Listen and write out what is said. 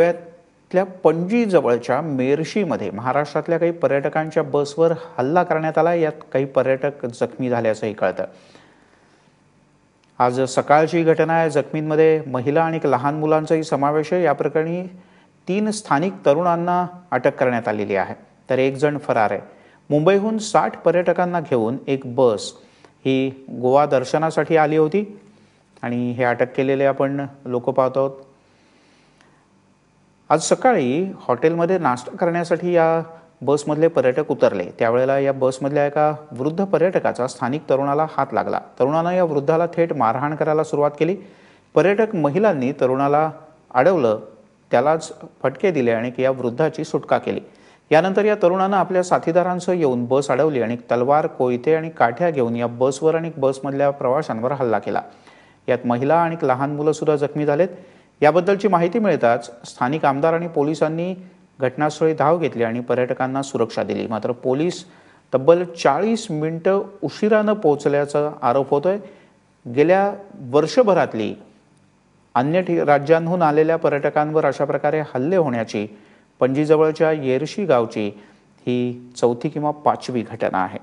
गोव्यातल्या पणजी जवळच्या महाराष्ट्रातल्या काही पर्यटकांच्या बसवर हल्ला करण्यात आला. यात काही पर्यटक जखमी झाल्याचंही कळतं. आज सकाळची घटना आहे. जखमींमध्ये महिला आणि लहान मुलांचाही समावेश आहे. या प्रकरणी तीन स्थानिक तरुणांना अटक करण्यात आलेली आहे. तर एक जण फरार आहे. मुंबईहून साठ पर्यटकांना घेऊन एक बस ही गोवा दर्शनासाठी आली होती. आणि हे अटक केलेले आपण लोक पाहत आहोत. आज सकाळी हॉटेलमध्ये नाश्ता करण्यासाठी या बसमधले पर्यटक उतरले. त्यावेळेला या बसमधल्या एका वृद्ध पर्यटकाचा स्थानिक तरुणाला हात लागला. तरुणानं या वृद्धाला थेट मारहाण करायला सुरुवात केली. पर्यटक महिलांनी तरुणाला अडवलं त्यालाच फटके दिले आणि या वृद्धाची सुटका केली. यानंतर या तरुणानं आपल्या साथीदारांसह येऊन बस अडवली आणि तलवार कोयते आणि काठ्या घेऊन या बसवर आणि बसमधल्या प्रवाशांवर हल्ला केला. यात महिला आणि लहान मुलं सुद्धा जखमी झालेत. याबद्दलची माहिती मिळताच स्थानिक आमदार आणि पोलिसांनी घटनास्थळी धाव घेतली आणि पर्यटकांना सुरक्षा दिली. मात्र पोलीस तब्बल चाळीस मिनटं उशिरानं पोहोचल्याचा आरोप होतोय. गेल्या वर्षभरातली अन्य ठि राज्यांहून आलेल्या पर्यटकांवर अशा प्रकारे हल्ले होण्याची पणजीजवळच्या येरशी गावची ही चौथी किंवा पाचवी घटना आहे.